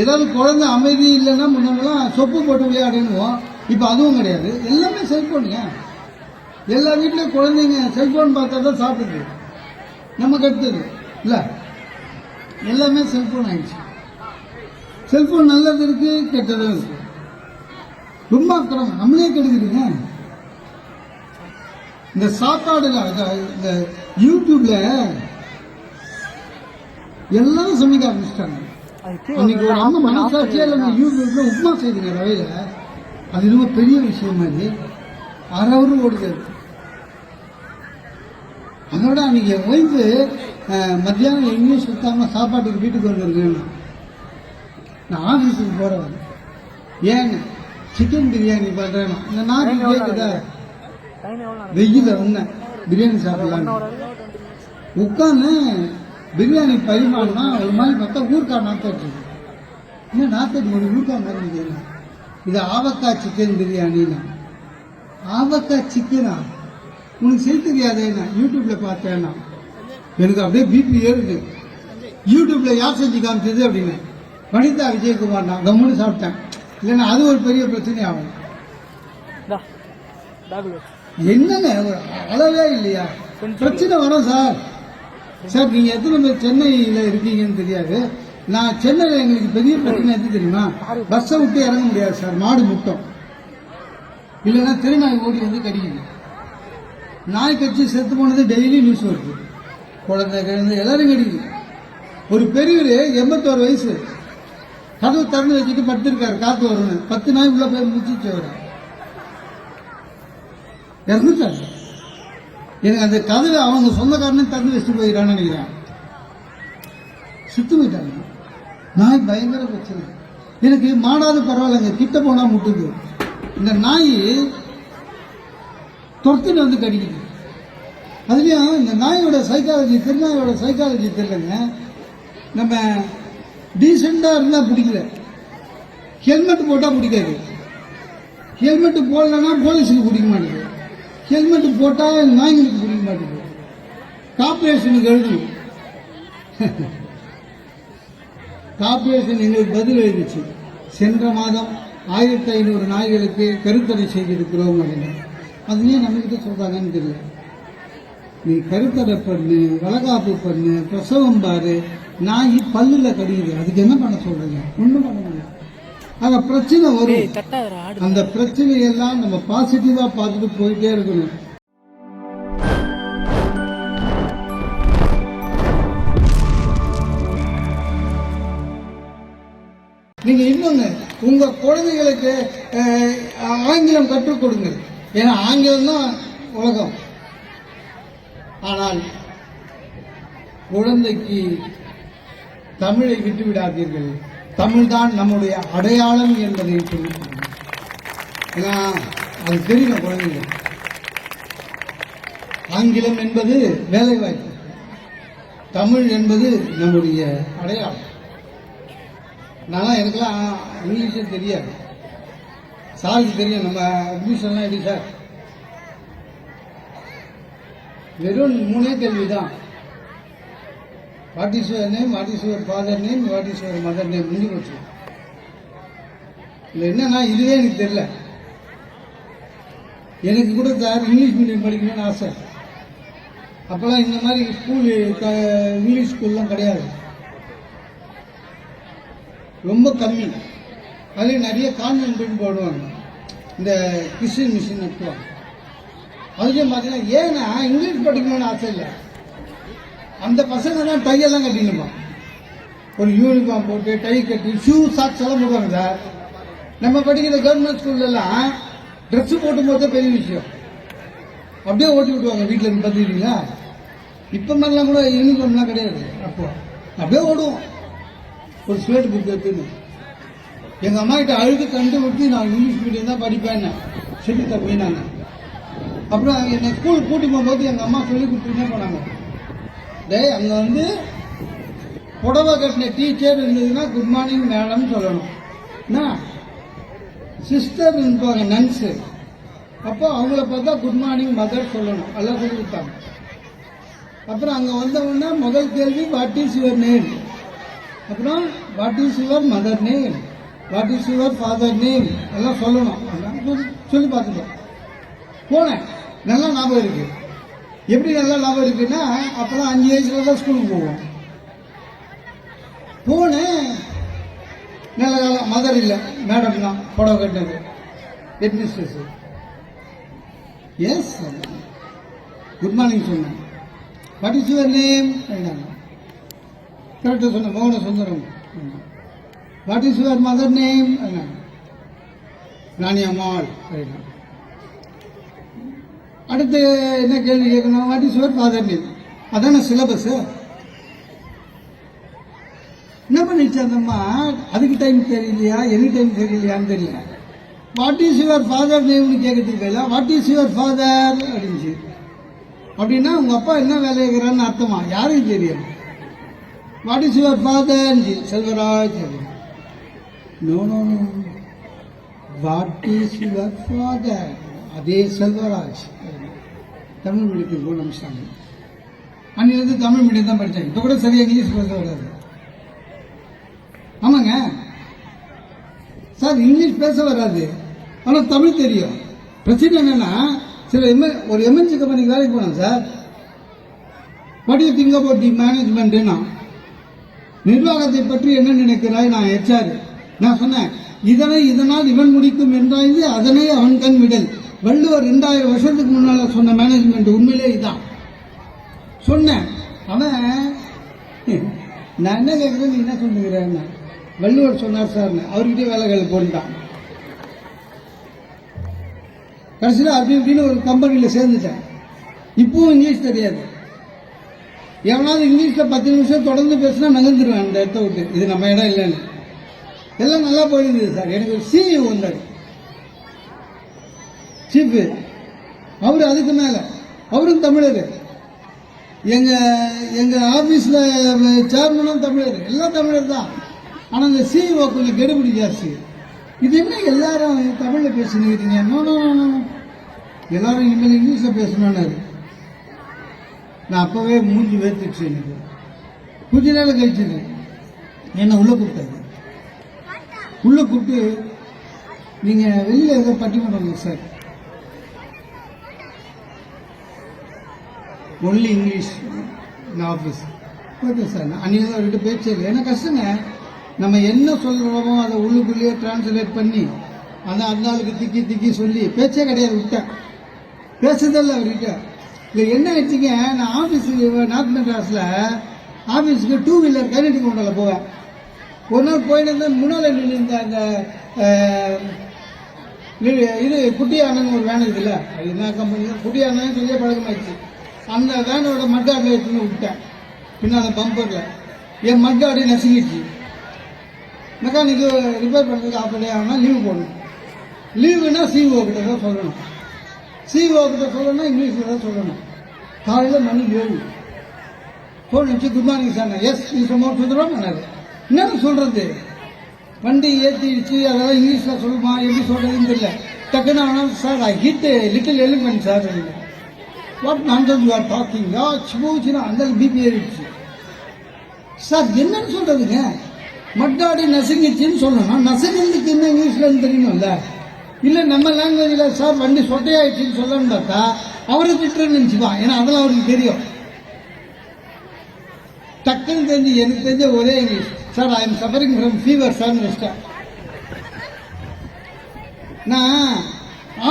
ஏதாவது குழந்தை அமைதி இல்லைன்னா முன்னெல்லாம் சொப்பு போட்டு விளையாடுவோம் இப்போ அதுவும் கிடையாது. எல்லாமே செல்ஃபோனுங்க எல்லா வீட்லேயும் குழந்தைங்க செல்ஃபோன் பார்த்தா தான் சாப்பிடுது. நமக்கு அடுத்தது இல்லை. எல்லாமே செல்ஃபோன் ஆயிடுச்சு. செல்ஃபோன் நல்லது இருக்குது கெட்டதும் இருக்குது ரொம்ப அக்கிரமம் நம்மளே கெடுக்குதுங்க. இந்த சாப்பாடுல இந்த யூடியூப்ல எல்லாரும் சமைக்க ஆரம்பிச்சிட்டாங்க. அன்னைக்கு ஒரு அம்மா மனசாட்சியே இல்லை யூடியூப்ல உப்புமா செய்துங்க ரவையில. அது ரொம்ப பெரிய விஷயம் அரை ஹவர் ஓடுது அது. அதோட அன்னைக்கு என் ஒய்ஃபு மத்தியானம் எங்கேயும் சுத்தாம சாப்பாட்டுக்கு வீட்டுக்கு வந்துருக்கேன். நான் ஆஃபீஸுக்கு போகிறவன் ஏங்க சிக்கன் பிரியாணி பண்ணுறேன் இந்த நாக்கு கேட்குதா வெயில வந்தேன் பிரியாணி சாப்பிடலான்னு உட்காந்து பிரியாணி பரிமாறினா ஒரு மாதிரி பார்த்தா ஊர்க்கா நாத்தாச்சு என்ன நாத்தாச்சு ஒரு ஊர்க்கா மாதிரி இருந்தது. இது ஆவக்காய் சிக்கன் பிரியாணின்னா ஆவக்காய் சிக்கனா? உனக்கு செய்ய தெரியாதேண்ணா யூடியூப்ல பார்த்தேன்னா. எனக்கு அப்படியே பிபி ஏறுது யூடியூப்ல யார் செஞ்சு காமிச்சது அப்படின்னு? வனிதா விஜயகுமார் நான் கம்முன்னு சாப்பிட்டேன். இல்லைன்னா அது ஒரு பெரிய பிரச்சனை ஆகும். ஒரு அளவே இல்லையா? பிரச்சனை வரும் சார். சார் நீங்க எத்தனை பேர் சென்னையில இருக்கீங்கன்னு தெரியாது. நான் சென்னையில எங்களுக்கு பெரிய பிரச்சனை எது தெரியுமா? பஸ்ஸை விட்டு இறங்க முடியாது சார் மாடு முட்டம். இல்லைன்னா திருநாய் ஓடி வந்து கடிக்குது. நாய் கட்சி செத்து போனது டெய்லி நியூஸ் வருது. குழந்தை கிழந்தை எல்லாரும் கடிக்குது. ஒரு பெரியவர் எண்பத்தோரு வயசு. கதவு திறந்து வச்சுட்டு படுத்திருக்காரு காத்து வரும்னு. பத்து நாய் உள்ள போய் முடிச்சு வர இறந்துட்டாரு. எனக்கு அந்த கதவை அவங்க சொந்தக்காரனே திறந்து வச்சுட்டு போயிடான்னு நினைக்கிறேன். சுத்து போயிட்டாங்க. நாய் பயங்கர பிரச்சனை. எனக்கு மாடாது பரவாயில்லைங்க கிட்ட போனா முட்டுது இந்த நாய் துரத்துன்னு வந்து கடிக்குது. அதுலேயும் இந்த நாயோட சைக்காலஜி திருநாயோட சைக்காலஜி தெரியலங்க. நம்ம டீசெண்டாக இருந்தால் பிடிக்கல. ஹெல்மெட் போட்டால் பிடிக்காது. ஹெல்மெட் போடலன்னா போலீஸுக்கு பிடிக்க மாட்டேங்குது. ஹெல்மெட் போட்டா நாய்களுக்கு பிடிக்க மாட்டேங்குது. கார்பரேஷனுக்கு எழுதணும் கார்பரேஷன் எங்களுக்கு பதில் எழுதிச்சு. சென்ற மாதம் ஆயிரத்தி ஐநூறு நாய்களுக்கு கருத்தடை செய்திருக்கிறோம் அப்படின்னு அது ஏன் நம்மகிட்ட சொல்றாங்கன்னு தெரியல. நீ கருத்தடை பண்ணு வளகாப்பு பண்ணு பிரசவம் பாரு நாய் பல்லுல கடிக்குது அதுக்கு என்ன பண்ண சொல்றீங்க? ஒன்றும் பண்ண முடியாது. ஆக பிரச்சனை வரும். அந்த பிரச்சனையெல்லாம் நம்ம பாசிட்டிவா பார்த்துட்டு போயிட்டே இருக்கணும். நீங்க இன்னொன்னு உங்க குழந்தைகளுக்கு ஆங்கிலம் கற்றுக் கொடுங்க. ஏன்னா ஆங்கிலம் தான் உலகம். ஆனால் குழந்தைக்கு தமிழை விட்டு விடாதீர்கள் தமிழ்தான் நம்முடைய அடையாளம் என்பதை சொல்லிக் ஏன்னா அது தெரியும் குழந்தைங்க. ஆங்கிலம் என்பது வேலைவாய்ப்பு. தமிழ் என்பது நம்முடைய அடையாளம். நான் எனக்கெல்லாம் இங்கிலீஷே தெரியாது. சாருக்கு தெரியும் நம்ம அட்மிஷன்லாம் எப்படி சார்? வெறும் மூணே கேள்வி தான் what is your name what is your father name what is your mother name முடிஞ்சு போச்சு. இல்லை என்னன்னா இதுவே எனக்கு தெரியல. எனக்கு கூட சார் இங்கிலீஷ் மீடியம் படிக்கணும்னு ஆசை. அப்போல்லாம் இந்த மாதிரி ஸ்கூல் இங்கிலீஷ் ஸ்கூல்லாம் கிடையாது. ரொம்ப கம்மி. அதில் நிறைய கான்வென்ட் போடுவாங்க. இந்த கிறிஸ்டின் மிஷின் நடத்துவாங்க அதுலேயும் பார்த்தீங்கன்னா ஏன்னா இங்கிலீஷ் படிக்கணும்னு ஆசை இல்லை? அந்த பசங்க தான் டையெல்லாம் கட்டிக்கணுமா? ஒரு யூனிஃபார்ம் போட்டு டை கட்டி ஷூ சாக்ஸ் எல்லாம் போடுவாங்க சார் நம்ம படிக்கிற கவர்மெண்ட் ஸ்கூல்லலாம் ட்ரெஸ் போட்டும் போது பெரிய விஷயம். அப்படியே ஓட்டி விட்டுவாங்க வீட்டில் இருந்து பார்த்துக்கிட்டீங்களா? இப்போ மாதிரிலாம் கூட யூனிஃபார்ம்லாம் கிடையாது. அப்போ அப்படியே ஓடுவோம். ஒரு ஸ்வேட் புக் எடுத்துன்னு. எங்கள் அம்மா கிட்ட அழுது கண்டு நான் இங்கிலீஷ் மீடியம் தான் படிப்பேன் சொல்லி தப்பினாங்க அப்புறம் என்னை ஸ்கூல் கூட்டி போகும்போது எங்கள் அம்மா சொல்லி கொடுத்துட்டே போனாங்க. டேய் அங்கே வந்து புடவை கட்டின டீச்சர் இருந்ததுன்னா குட் மார்னிங் மேடம் சொல்லணும். என்ன? சிஸ்டர் இருப்பாங்க நன்ஸு அப்போ அவங்கள பார்த்தா குட் மார்னிங் மதர் சொல்லணும். எல்லாம் சொல்லி கொடுத்தாங்க அப்புறம் அங்கே வந்தவொடனே முதல் கேள்வி வாட் இஸ் யுவர் நேம் அப்புறம் what is your mother name what is your father name எல்லாம் சொல்லணும். சொல்லி- சொல்லி பார்த்துட்டோம் போனேன். நல்லா ஞாபகம் இருக்குது எப்படி நல்லா லாபம் இருக்குன்னா அப்பதான் அஞ்சு வயசுல தான் ஸ்கூலுக்கு போவோம். போனேன் நல்ல காலம் மதர் இல்லை மேடம் தான் புடவை கட்டினது headmistress yes good morning சொன்னேன் வாட் இஸ் யுவர் நேம் கரெக்டாக சொன்னேன் மோகன Sundaram what is your mother name Rani Ammal. அப்படின்னா அடுத்து என்ன கேள்வி கேட்கணும்? What is your father name அதான சிலபஸ் என்ன பண்ணிச்சு அதுக்கு டைம் தெரியலையா? எனி டைம் தெரியலையான்னு தெரியல. வாட் இஸ் யுவர் ஃபாதர் நேம்னு கேட்கறதுக்கு பதிலா வாட் இஸ் யுவர் ஃபாதர் அப்படின்ச்சு அப்படின்னா உங்கள் அப்பா என்ன வேலை இருக்கிறான்னு அர்த்தமா? யாருக்கும் தெரியும்? What is your father Selvaraj no no no what is your father அதே செல்வராஜ். தமிழ் மீடியத்துக்கு போன அமிச்சாங்க அன்னிலிருந்து தமிழ் மீடியம் தான் படித்தாங்க இப்போ கூட சரியாக இங்கிலீஷ் பேச வராது. ஆமாங்க. சார் இங்கிலீஷ் பேச வராது. ஆனால் தமிழ் தெரியும். பிரச்சனை என்னென்னா சில எம்எ ஒரு எம்என்சி கம்பெனிக்கு வேலைக்கு போனோம் sir. What you think about the மேனேஜ்மெண்ட்னா நிர்வாகத்தை பற்றி என்ன நினைக்கிறாய்? நான் ஹெச்ஆர் நான் சொன்னேன் இதனை இதனால் இவன் முடிக்கும் என்றாய்ந்து அதனை அவன் கண் விடல். வள்ளுவர் ரெண்டாயிரம் வருஷத்துக்கு முன்னால் சொன்ன மேனேஜ்மெண்ட் உண்மையிலே இதுதான் சொன்னேன். அவன் நான் என்ன கேட்குறேன் நீ என்ன சொல்லுகிறேன் வள்ளுவர் சொன்னார் சார் அவர்கிட்டயே வேலைகள் போட்டான் கடைசியில் அப்படி இப்படின்னு ஒரு கம்பெனியில் சேர்ந்துட்டேன். இப்பவும் இங்கிலீஷ் தெரியாது. எவனாவது இங்கிலீஷில் பத்து நிமிஷம் தொடர்ந்து பேசினா நகர்ந்துருவேன் அந்த இடத்த விட்டு. இது நம்ம இடம் இல்லைன்னு. எல்லாம் நல்லா போயிருந்தது சார். எனக்கு ஒரு சிஇஓ வந்தார் சீஃபு அவர் அதுக்கு மேலே. அவரும் தமிழர். எங்கள் எங்கள் ஆஃபீஸில் சேர்மனும் தமிழர். எல்லாம் தமிழர் தான். ஆனால் இந்த சிஇஓ கொஞ்சம் கெடுபிடி ஜாஸ்தி. இது என்ன எல்லாரும் தமிழில் பேசினுக்கிறீங்க? நோ எல்லாரும் இனிமேல் இங்கிலீஷில் பேசணும்னாரு நான் அப்போவே மூஞ்சி வேர்த்துச்சு எனக்கு. கொஞ்ச நேரம் கழிச்சது என்னை உள்ளே கூப்பிட்டாரு? உள்ளே கூப்பிட்டு நீங்கள் வெளியில் ஏதோ பட்டிமன்றம் சார். ஒன்லி இங்கிலீஷ் இந்த ஆஃபீஸ் ஓகே சார் அன்றைக்கி அவர்கிட்ட பேச்சு இல்லை. ஏன்னா கஷ்டங்க? நம்ம என்ன சொல்கிறோமோ அதை உள்ளுக்குள்ளேயே டிரான்ஸ்லேட் பண்ணி அதை அந்த ஆளுக்கு திக்கி திக்கி சொல்லி பேச்சே கிடையாது விட்டேன் பேசுதல்ல இல்லை அவர்கிட்ட. இல்லை என்ன ஆயிடுச்சுங்க? நான் ஆஃபீஸுக்கு நார்த் மெட்ராஸில் ஆஃபீஸுக்கு டூ வீலர் கைனடிக் கொண்டால போவேன். ஒரு நாள் போயிட்டு இருந்தேன் முன்னால் நின்று இந்த அந்த இது இது அண்ணன் ஒரு வேன் இருக்குல்ல அது என்ன கம்பெனி குட்டியானன்னு சொல்லியே பழக்கமாயிடுச்சு. அந்த வேனோட மட்காடில் எடுத்துன்னு விட்டேன். பின்னால் பம்பரில் என் மட்காடி நசுங்கிடுச்சு. மெக்கானிக்கு ரிப்பேர் பண்ணுறதுக்கு ஆஃப் ஆனால் லீவு போடணும். லீவுனா சிஓ கிட்ட தான் சொல்லணும். சிஓ கிட்ட சொல்லணும்னா இங்கிலீஷில் தான் சொல்லணும். காலையில் மணி ஏழு. ஃபோன் வச்சு குட் மார்னிங் சார் எஸ் நீ சும்மா சுற்றுறோம் என்ன சொல்கிறது வண்டி ஏற்றிடுச்சு அதெல்லாம் இங்கிலீஷில் சொல்லுமா? எப்படி சொல்கிறதுன்னு தெரியல. டக்குன்னு ஆனால் sir I hit little element sir what நான் யூ ஆர் டாக்கிங் யா சிவச்சுன்னா அந்த பிபி ஏறிடுச்சு சார் என்னன்னு சொல்றதுங்க? மட்டாடி நசுங்கிச்சுன்னு சொல்லணும் நசுங்கிறதுக்கு என்ன இங்கிலீஷ்லன்னு தெரியணும்ல இல்லை? நம்ம லாங்குவேஜில் சார் வண்டி சொட்டையாயிடுச்சுன்னு சொல்லணும்னு பார்த்தா அவரை திட்டம் நினச்சிப்பான் ஏன்னா அதெல்லாம் அவருக்கு தெரியும். டக்குன்னு தெரிஞ்சு எனக்கு தெரிஞ்ச ஒரே English sir I am suffering from fever சார்னு வச்சிட்டேன் நான்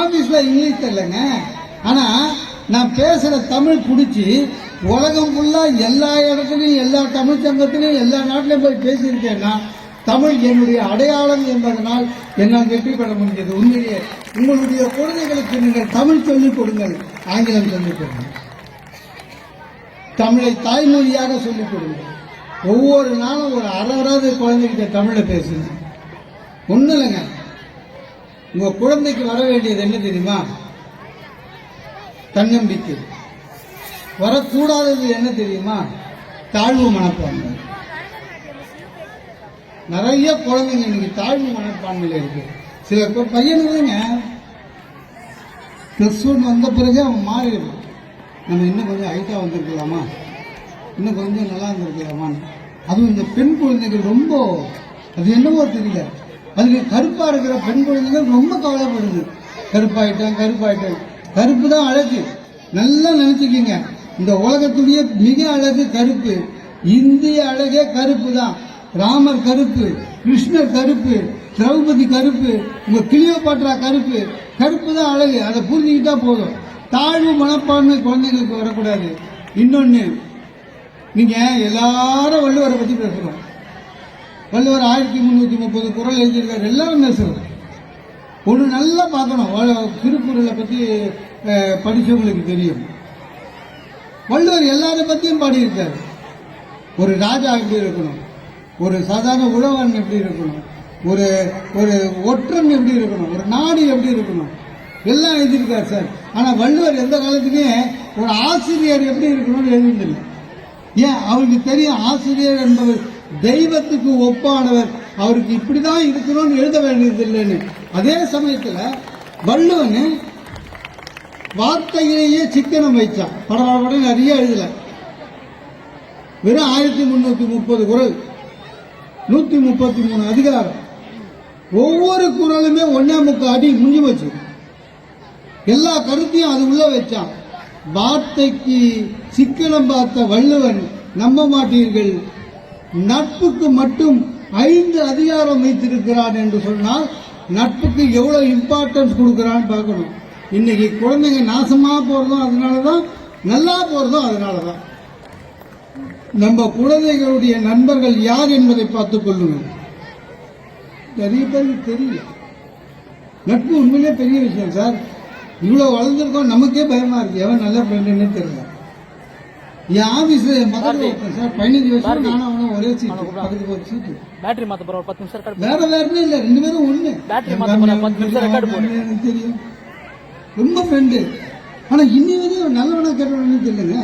ஆஃபீஸில் இங்கிலீஷ் தெரியலங்க. ஆனால் நான் பேசுகிற தமிழ் பிடிச்சி உலகம் ஃபுல்லாக எல்லா இடத்துலையும் எல்லா தமிழ் சங்கத்திலையும் எல்லா நாட்டிலையும் போய் பேசியிருக்கேன்னா தமிழ் என்னுடைய அடையாளம் என்பதனால் என்னால் வெற்றி பெற முடிஞ்சது. உண்மையிலேயே உங்களுடைய குழந்தைகளுக்கு நீங்கள் தமிழ் சொல்லிக் கொடுங்கள். ஆங்கிலம் சொல்லிக் கொடுங்கள். தமிழை தாய்மொழியாக சொல்லிக் கொடுங்கள். ஒவ்வொரு நாளும் ஒரு அறவராது குழந்தைகிட்ட தமிழை பேசுங்க ஒன்றும் இல்லைங்க. உங்கள் குழந்தைக்கு வர வேண்டியது என்ன தெரியுமா? தன்னம்பிக்கை. வரக்கூடாதது என்ன தெரியுமா? தாழ்வு மனப்பான்மை. நிறைய குழந்தைங்க இன்னைக்கு தாழ்வு மனப்பான்மையில இருக்கு. சில ப- பையனுங்க ப்ளஸ் ஒன் வந்த பிறகு அவன் மாறிடுறான். நம்ம இன்னும் கொஞ்சம் ஹைட்டாக வந்திருக்கலாமா? இன்னும் கொஞ்சம் நல்லா இருந்திருக்கலாமான்னு. அதுவும் இந்த பெண் குழந்தைகள் ரொம்ப அது என்னவோ தெரியல. அதுக்கு கருப்பா இருக்கிற பெண் குழந்தைகள் ரொம்ப கவலைப்படுது. கருப்பாயிட்டேன் கருப்பாயிட்டேன். கருப்பு தான் அழகு. நல்லா நினைச்சுக்கிங்க. இந்த உலகத்துடைய மிக அழகு கருப்பு. இந்திய அழகே கருப்பு தான் ராமர் கருப்பு கிருஷ்ணர் கருப்பு திரௌபதி கருப்பு உங்க கிளியோபாட்ரா கருப்பு. கருப்பு தான் அழகு. அதை புரிஞ்சுக்கிட்டா போதும். தாழ்வு மனப்பான்மை குழந்தைங்களுக்கு வரக்கூடாது. இன்னொன்னு நீங்க எல்லாரும் வள்ளுவரை பத்தி பேசுறோம். வள்ளுவர் ஆயிரத்தி முந்நூற்றி முப்பது குரல் எழுதியிருக்காரு. எல்லாரும் பேசுறோம் ஒன்று நல்லா பார்க்கணும். திருக்குறளை பற்றி படித்தவங்களுக்கு தெரியும். வள்ளுவர் எல்லாரை பற்றியும் பாடியிருக்கார். ஒரு ராஜா எப்படி இருக்கணும்? ஒரு சாதாரண உழவன் எப்படி இருக்கணும்? ஒரு ஒரு ஒற்றன் எப்படி இருக்கணும்? ஒரு நாடு எப்படி இருக்கணும்? எல்லாம் எழுதியிருக்காரு சார். ஆனால் வள்ளுவர் எந்த காலத்துலேயே ஒரு ஆசிரியர் எப்படி இருக்கணும்னு எழுதியிருந்தில்லை ஏன்? அவருக்கு தெரியும் ஆசிரியர் என்பவர் தெய்வத்துக்கு ஒப்பானவர். அவருக்கு இப்படிதான் இருக்கணும்னு எழுத வேண்டியதில்லைன்னு. அதே சமயத்தில் வள்ளுவன் வார்த்தையிலேயே சிக்கனம் வைச்சான். படபட நிறைய எழுதல. வெறும் ஆயிரத்தி முன்னூத்தி முப்பது குரல். நூத்தி முப்பத்தி மூணு அதிகாரம். ஒவ்வொரு குரலுமே ஒன்னே முக்கால் அடி முடிஞ்சு வச்சு எல்லா கருத்தையும் அது உள்ள வச்சான். வார்த்தைக்கு சிக்கனம் பார்த்த வள்ளுவன் நம்ப மாட்டீர்கள். நட்புக்கு மட்டும் ஐந்து அதிகாரம் வைத்திருக்கிறான் என்று சொன்னால் நட்புக்கு எவ்வளவு இம்பார்ட்டன்ஸ் கொடுக்கிறான்னு பார்க்கணும். இன்னைக்கு குழந்தைங்க நாசமா போறதும் அதனாலதான் நல்லா போறதும் அதனாலதான். நம்ம குழந்தைகளுடைய நண்பர்கள் யார் என்பதை பார்த்துக் கொள்ளுங்கள். நிறைய பேருக்கு தெரியல. நட்பு உண்மையிலே பெரிய விஷயம் சார். இவ்வளவு வளர்ந்துருக்கோம் நமக்கே பயமா இருக்கு. எவன் நல்ல ஃப்ரெண்டுன்னு தெரியல. என் மகன் ஒருத்தன் சார். பதினஞ்சு வருஷம் நானும் அவனும் ஒரே சீட்டு பக்கத்துக்கு ஒரு சீட்டு பேட்டரி மாத்த போற ஒரு பத்து நிமிஷம் வேற வேறனே இல்ல ரெண்டு பேரும் ஒண்ணு. Battery என் மாத்த போறேன், பத்து நிமிஷம் தெரியும். ரொம்ப ஃப்ரெண்டு ஆனால் இன்னி வரையும் நல்லவனா கெட்டவனு தெரியலங்க.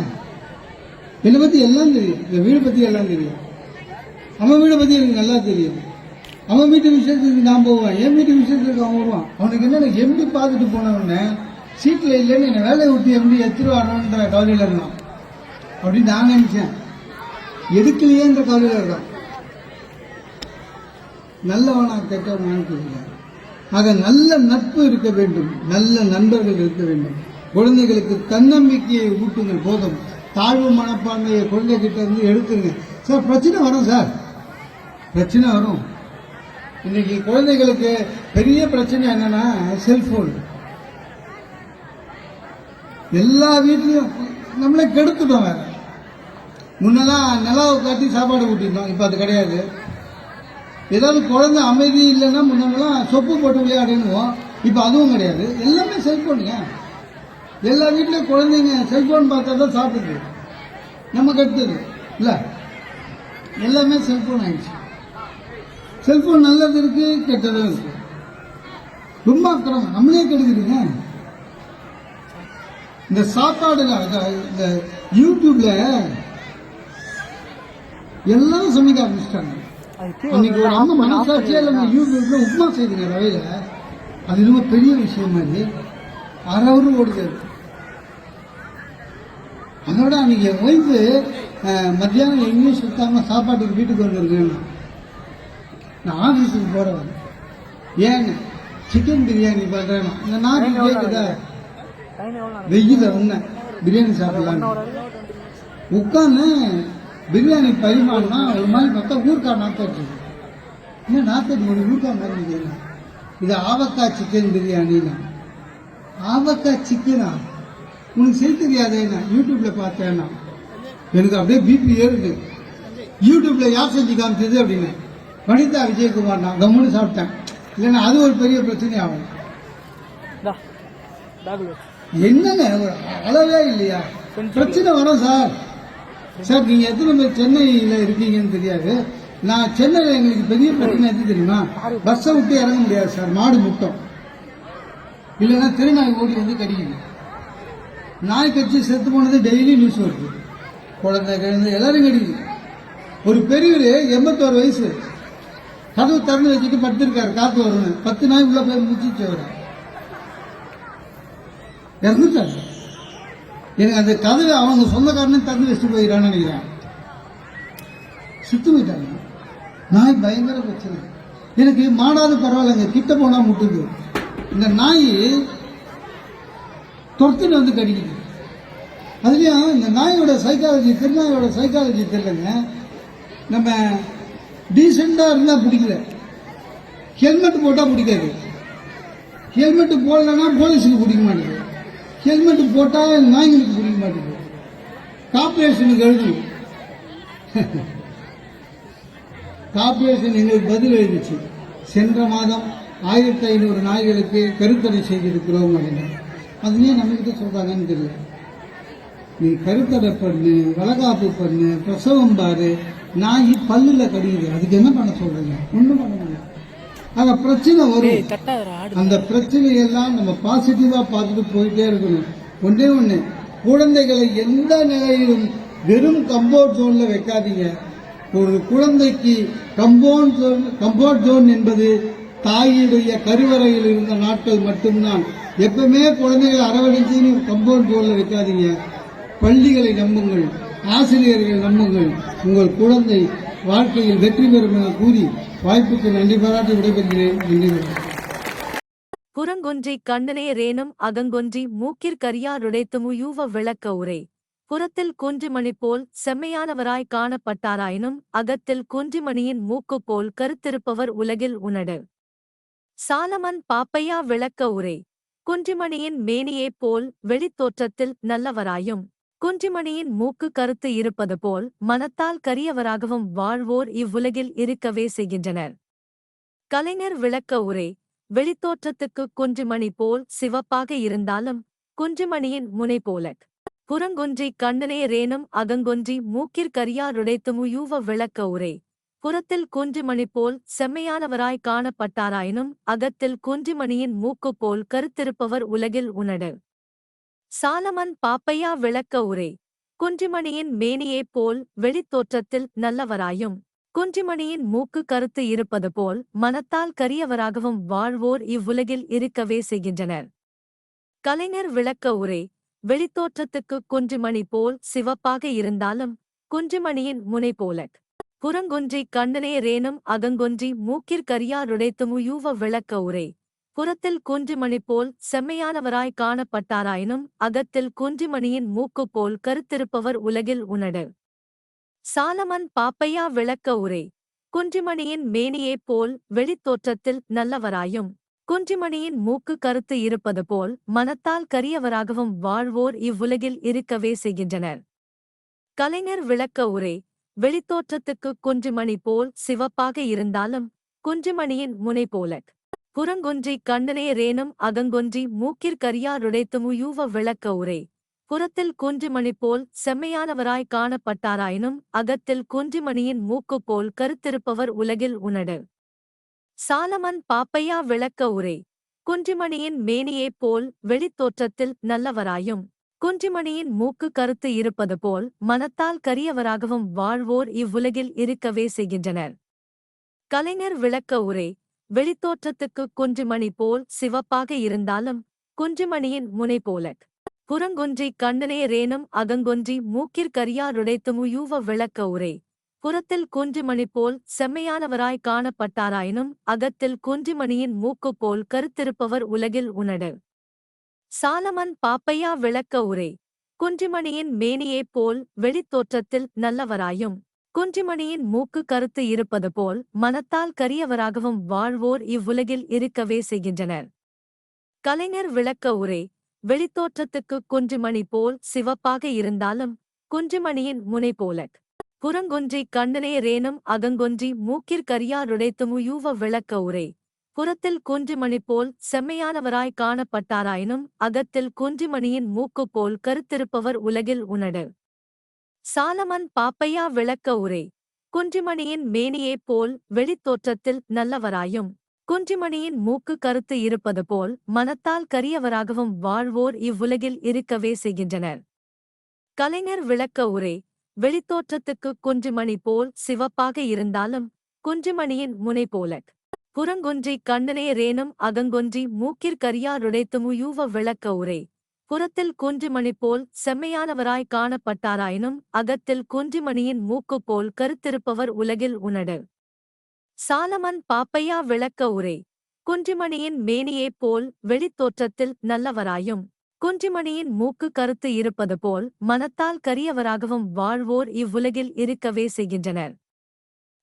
என்னை பற்றி எல்லாம் தெரியும். என் வீடை பற்றி எல்லாம் தெரியும். அவன் வீடை பற்றி எனக்கு நல்லா தெரியும். அவன் வீட்டு விஷயத்துக்கு நான் போவேன். என் வீட்டு விஷயத்துக்கு அவன் வருவான். அவனுக்கு என்ன எம்பி பார்த்துட்டு போனவொடனே சீட்டில் இல்லைன்னு என்னை வேலையை விட்டு எம்பி எடுத்துருவானோன்ற கவலையில் இருந்தான். அப்படின்னு நான் நினச்சேன். எடுக்கலையேன்ற கவலையில் இருக்கான் நல்லவனா கெட்டவனான்னு தெரியல. ஆக நல்ல நட்பு இருக்க வேண்டும். நல்ல நண்பர்கள் இருக்க வேண்டும். குழந்தைகளுக்கு தன்னம்பிக்கையை ஊட்டுங்கள் போதும். தாழ்வு மனப்பான்மையை குழந்தைகிட்ட இருந்து எடுத்துருங்க. சார் பிரச்சனை வரும் சார். பிரச்சனை வரும். இன்னைக்கு குழந்தைகளுக்கு பெரிய பிரச்சனை என்னன்னா செல்போன் எல்லா வீட்லையும் நம்மளே கெடுத்துட்டோம் வேற. முன்னெல்லாம் நிலாவை காட்டி சாப்பாடு ஊட்டிருந்தோம் இப்போ அது கிடையாது. ஏதாவது குழந்தை அமைதி இல்லைன்னா முன்னெல்லாம் சொப்பு போட்டு விளையாடுவோம் இப்போ அதுவும் கிடையாது. எல்லாமே செல்ஃபோனுங்க எல்லா வீட்லேயும் குழந்தைங்க செல்ஃபோன் பார்த்தா தான் சாப்பிடுது. நம்ம கட்டுது இல்லை? எல்லாமே செல்ஃபோன் ஆயிடுச்சு. செல்ஃபோன் நல்லது இருக்குது கெட்டதும் இருக்குது ரொம்ப அக்கிரமம். நம்மளே கெடுக்குதுங்க. இந்த சாப்பாடு இந்த யூடியூப்ல எல்லாரும் சமைக்க ஆரம்பிச்சிட்டாங்க. அன்னைக்கு ஒரு அம்மா மனசாட்சியே இல்லாம யூடியூப்ல உப்புமா செய்துங்க ரவையில. அது ரொம்ப பெரிய விஷயம் மாதிரி. அரை ஹவர் ஓடுது அது. அதோட அன்னைக்கு என் ஒய்ஃபு மத்தியானம் எங்கேயும் சுத்தாம சாப்பாட்டுக்கு வீட்டுக்கு வந்துருக்கேன். நான் ஆஃபீஸுக்கு போறவன். ஏங்க சிக்கன் பிரியாணி பண்றேன் இந்த எவ்வளவு நேரம்? வெயில உண்ணேன் பிரியாணி சாப்பிடலான்னு உட்காந்து பிரியாணி பரிமாறினா ஒரு மாதிரி பார்த்தா ஊர்க்கா நாத்தடிச்சு என்ன நாத்தடி ஒரு ஊர்க்கா மாதிரி இருக்குது. இது ஆவக்காய் சிக்கன் பிரியாணினா ஆவக்காய் சிக்கனா? உனக்கு செய்ய தெரியாதேண்ணா யூடியூப்ல பார்த்தேன்னா எனக்கு அப்படியே பிபி ஏறுது யூடியூப்ல யார் செஞ்சு காமிச்சது அப்படின்னு? வனிதா விஜயகுமார். நான் கம்முன்னு சாப்பிட்டேன். இல்லைன்னா அது ஒரு பெரிய பிரச்சனை ஆகும். என்னங்க? அளவே இல்லையா? பிரச்சனை வரும் சார். சார் நீங்க எத்தனை பேர் சென்னையில இருக்கீங்கன்னு தெரியாது. நான் சென்னையில எங்களுக்கு பெரிய பிரச்சனை எது தெரியுமா? பஸ்ஸை விட்டு இறங்க முடியாது சார் மாடு முட்டம். இல்லைன்னா திருநாய் ஓடி வந்து கடிக்கணும் நாய் கட்சி செத்து போனது டெய்லி நியூஸ் வருது. குழந்தை கிழந்தை எல்லாரும் கடிக்குது. ஒரு பெரியவர் எண்பத்தோரு வயசு. கதவு திறந்து வச்சுட்டு படுத்திருக்காரு காத்து வரும்னு. பத்து நாய் உள்ள போய் முடிச்சு வர இறந்துட்டாரு. எனக்கு அந்த கதவை அவங்க சொந்தக்காரனே திறந்து வச்சுட்டு போயிடறான்னு நினைக்கிறேன். சுத்து போயிட்டாங்க. நாய் பயங்கர பிரச்சனை. எனக்கு மாடாது பரவாயில்லைங்க கிட்ட போனா முட்டுது. இந்த நாய் துரத்துன்னு வந்து கடிக்குது. அதுலேயும் இந்த நாயோட சைக்காலஜி திருநாயோட சைக்காலஜி தெரியலங்க. நம்ம டீசெண்டாக இருந்தால் பிடிக்கல. ஹெல்மெட் போட்டால் பிடிக்காது. ஹெல்மெட்டு போடலைன்னா போலீஸுக்கு பிடிக்க மாட்டேங்குது. ஹெல்மெட் போட்டால் நாய்களுக்கு புரிய மாட்டேங்குது. கார்பரேஷனுக்கு எழுதணும் கார்பரேஷன் எங்களுக்கு பதில் எழுதிச்சு. சென்ற மாதம் ஆயிரத்தி ஐநூறு நாய்களுக்கு கருத்தடை செய்திருக்கிறோம் அப்படின்னா அது ஏன் நம்மகிட்ட சொல்றாங்கன்னு தெரியல. நீ கருத்தடை பண்ணு வளகாப்பு பண்ணு பிரசவம் பாரு நாய் பல்லுல கடிக்குது அதுக்கு என்ன பண்ண சொல்றீங்க? ஒன்றும் பண்ண ஆக பிரச்சனை வரும். அந்த பிரச்சனையெல்லாம் நம்ம பாசிட்டிவா பார்த்துட்டு போயிட்டே இருக்கணும். ஒன்றே ஒண்ணு குழந்தைகளை எந்த நிலையிலும் வெறும் கம்போர்ட் ஜோன்ல வைக்காதீங்க. ஒரு குழந்தைக்கு கம்பவுண்ட் ஜோன் கம்போர்ட் ஜோன் என்பது தாயுடைய கருவறையில் இருந்த நாட்கள் மட்டும்தான். எப்பவுமே குழந்தைகளை அரவணைச்சு கம்பவுண்ட் ஜோன்ல வைக்காதீங்க. பள்ளிகளை நம்புங்கள் ஆசிரியர்களை நம்புங்கள். உங்கள் குழந்தை வாழ்க்கையில் வெற்றி பெறும் என கூறி வாய்ப்புக்கு நன்றி பாராட்டி விடைபெறுகிறேன். நன்றி. கண்ணனே ரேனும் அகங்கொன்றி மூக்கிற்கரியாருடைத்துமு யூவ விளக்க உரை. புறத்தில் குன்றிமணி போல் செம்மையானவராய் காணப்பட்டாராயினும் அகத்தில் குன்றிமணியின் மூக்கு போல் கருத்திருப்பவர் உலகில் உணடு சாலமன் பாப்பையா விளக்க உரை. குன்றிமணியின் மேனியே போல் வெளித்தோற்றத்தில் நல்லவராயும் குன்றிமணியின் மூக்கு கருத்து இருப்பது போல் மனத்தால் கரியவராகவும் வாழ்வோர் இவ்வுலகில் இருக்கவே செய்கின்றனர். கலைஞர் விளக்க உரை வெளித்தோற்றத்துக்கு குன்றிமணி போல் சிவப்பாக இருந்தாலும் குன்றிமணியின் முனை போல புறங்கொன்றி கண்ணனே ரேனும் அகங்கொன்றி மூக்கிற்கரியாருடைத்துமு யூவ விளக்க உரை புறத்தில் குன்றிமணி போல் செம்மையானவராய் காணப்பட்டாராயினும் அகத்தில் குன்றிமணியின் மூக்கு போல் கருத்திருப்பவர் உலகில் உணடு சாலமன் பாப்பையா விளக்க உரை. குன்றிமணியின் மேனியே போல் வெளித்தோற்றத்தில் நல்லவராயும் குன்றிமணியின் மூக்கு கருத்து இருப்பது போல் மனத்தால் கரியவராகவும் வாழ்வோர் இவ்வுலகில் இருக்கவே செய்கின்றனர். கலைஞர் விளக்க உரை. வெளித்தோற்றத்துக்கு குன்றிமணி போல் சிவப்பாக இருந்தாலும் குன்றிமணியின் முனை போல புறங்கொன்றி கண்ணனே ரேனும் அகங்கொன்றி மூக்கிற்கரியாருடைத்துமுயூவ விளக்க உரை. புறத்தில் குன்றிமணி போல் செம்மையானவராய் காணப்பட்டாராயினும் அகத்தில் குன்றிமணியின் மூக்கு போல் கருத்திருப்பவர் உலகில் உணடு சாலமன் பாப்பையா விளக்க உரை. குன்றிமணியின் மேனியைப் போல் வெளித்தோற்றத்தில் நல்லவராயும் குன்றிமணியின் மூக்கு கருத்து இருப்பது போல் மனத்தால் கரியவராகவும் வாழ்வோர் இவ்வுலகில் இருக்கவே செய்கின்றனர். கலைஞர் விளக்க உரை. வெளித்தோற்றத்துக்கு குன்றிமணி போல் சிவப்பாக இருந்தாலும் குன்றிமணியின் முனை போல புறங்கொன்றி கண்ணனே ரேனும் அகங்கொன்றி மூக்கிற்கரியாருடைத்துமு யூவ விளக்க உரை. புறத்தில் குன்றிமணி போல் செம்மையானவராய் காணப்பட்டாராயினும் அகத்தில் குன்றிமணியின் மூக்கு போல் கருத்திருப்பவர் உலகில் உணடு. சாலமன் பாப்பையா விளக்க உரை. குன்றிமணியின் மேனியைப் போல் வெளித்தோற்றத்தில் நல்லவராயும் குன்றிமணியின் மூக்கு கருத்து இருப்பது போல் மனத்தால் கரியவராகவும் வாழ்வோர் இவ்வுலகில் இருக்கவே செய்கின்றனர். கலைஞர் விளக்க உரை. வெளித்தோற்றத்துக்கு குன்றிமணி போல் சிவப்பாக இருந்தாலும் குன்றிமணியின் முனை போல. புறங்கொன்றி கண்ணனே ரேனும் அகங்கொன்றி மூக்கிற்கரியாருடைத்துமு யூவ விளக்க உரை. புறத்தில் குன்றிமணி போல் செம்மையானவராய் காணப்பட்டாராயினும் அகத்தில் குன்றிமணியின் மூக்கு போல் கருத்திருப்பவர் உலகில் உணடு. சாலமன் பாப்பையா விளக்க உரை. குன்றிமணியின் மேனியைப் போல் வெளித்தோற்றத்தில் நல்லவராயும் குன்றிமணியின் மூக்கு கருத்து இருப்பது போல் மனத்தால் கரியவராகவும் வாழ்வோர் இவ்வுலகில் இருக்கவே செய்கின்றனர். கலைஞர் விளக்க உரை வெளித்தோற்றத்துக்கு குன்றிமணி போல் சிவப்பாக இருந்தாலும் குன்றிமணியின் முனை போல புறங்கொன்றி கண்ணனே ரேனும் அகங்கொன்றி மூக்கிற்கரியாருடைத்துமு யூவ விளக்க உரை புறத்தில் குன்றிமணி போல் செம்மையானவராய் காணப்பட்டாராயினும் அகத்தில் குன்றிமணியின் மூக்கு போல் கருத்திருப்பவர் உலகில் உணடு சாலமன் பாப்பையா விளக்க உரை. குன்றிமணியின் மேனியைப் போல் வெளித்தோற்றத்தில் நல்லவராயும். குன்றிமணியின் மூக்கு கருத்து இருப்பது போல் மனத்தால் கரியவராகவும் வாழ்வோர் இவ்வுலகில் இருக்கவே செய்கின்றனர். கலைஞர் விளக்க உரை. வெளித்தோற்றத்துக்கு குன்றிமணி போல் சிவப்பாக இருந்தாலும் குன்றிமணியின் முனை போல புறங்குன்றி கண்ணனே ரேனும் அகங்கொன்றி மூக்கிற்கரியாருடைத்துமு யூவ விளக்க உரை. புறத்தில் குன்றிமணி போல் செம்மையானவராய் காணப்பட்டாராயினும் அகத்தில் குன்றிமணியின் மூக்கு போல் கருத்திருப்பவர் உலகில் உணடு சாலமன் பாப்பையா விளக்க உரை. குன்றிமணியின் மேனியைப் போல் வெளித்தோற்றத்தில் நல்லவராயும் குன்றிமணியின் மூக்கு கருத்து இருப்பது போல் மனத்தால் கரியவராகவும் வாழ்வோர் இவ்வுலகில் இருக்கவே செய்கின்றனர்.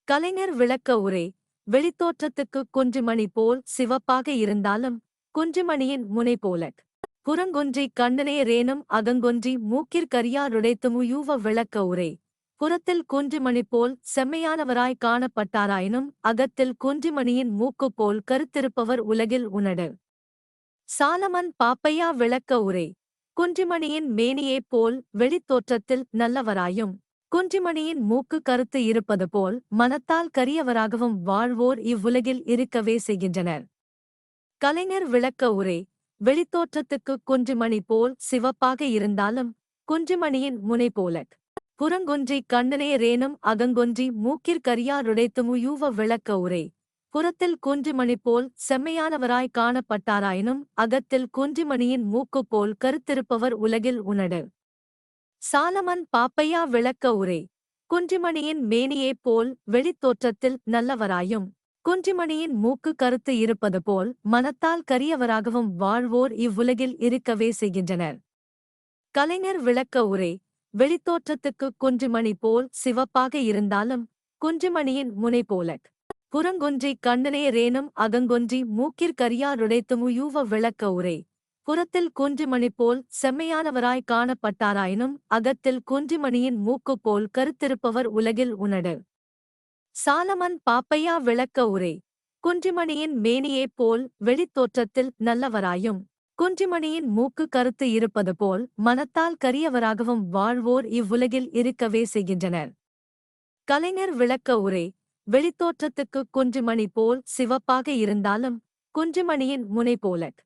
கலைஞர் விளக்க உரை. வெளித்தோற்றத்துக்கு குன்றிமணி போல் சிவப்பாக இருந்தாலும் குன்றிமணியின் முனை போலக் புறங்கொன்றி கண்ணனே ரேனும் அகங்கொன்றி மூக்கிற்கரியாருடைத்துமுயூவ விளக்க உரை. புறத்தில் குன்றிமணி போல் செம்மையானவராய் காணப்பட்டாராயினும் அகத்தில் குன்றிமணியின் மூக்கு போல் கருத்திருப்பவர் உலகில் உணடு சாலமன் பாப்பையா விளக்க உரை. குன்றிமணியின் மேனியைப் போல் வெளித்தோற்றத்தில் நல்லவராயும் குன்றிமணியின் மூக்கு கருத்து இருப்பது போல் மனத்தால் கரியவராகவும் வாழ்வோர் இவ்வுலகில் இருக்கவே செய்கின்றனர். கலைஞர் விளக்க உரை. வெளித்தோற்றத்துக்கு குன்றிமணி போல் சிவப்பாக இருந்தாலும் குன்றிமணியின் முனை போலக் புறங்கொன்றி கண்ணனே ரேனும் அகங்கொன்றி மூக்கிற்கரியாருடைத்துமுயூவ விளக்க உரை. புறத்தில் குன்றிமணி போல் செம்மையானவராய் காணப்பட்டாராயினும் அகத்தில் குன்றிமணியின் மூக்கு போல் கருத்திருப்பவர் உலகில் உணடு. சாலமன் பாப்பையா விளக்க உரை. குன்றிமணியின் மேனியைப் போல் வெளித்தோற்றத்தில் நல்லவராயும் குன்றிமணியின் மூக்கு கருத்து இருப்பது போல் மனத்தால் கரியவராகவும் வாழ்வோர் இவ்வுலகில் இருக்கவே செய்கின்றனர். கலைஞர் விளக்க உரை வெளித்தோற்றத்துக்கு குன்றிமணி போல் சிவப்பாக இருந்தாலும் குன்றிமணியின் முனை போலக். புறங்கொன்றி கண்ணனே ரேனும் அகங்கொன்றி மூக்கிற்கரியாருடைத்துமுயூவ விளக்க உரை. புறத்தில் குன்றிமணி போல் செம்மையானவராய் காணப்பட்டாராயினும் அகத்தில் குன்றிமணியின் மூக்கு போல் கருத்திருப்பவர் உலகில் உணடு. சாலமன் பாப்பையா விளக்க உரை. குன்றிமணியின் மேனியைப் போல் வெளித்தோற்றத்தில் நல்லவராயும் குன்றிமணியின் மூக்கு கருத்து இருப்பது போல் மனத்தால் கரியவராகவும் வாழ்வோர் இவ்வுலகில் இருக்கவே செய்கின்றனர். கலைஞர் விளக்க உரை. வெளித்தோற்றத்துக்கு குன்றிமணி போல் சிவப்பாக இருந்தாலும் குன்றிமணியின் முனை போலக்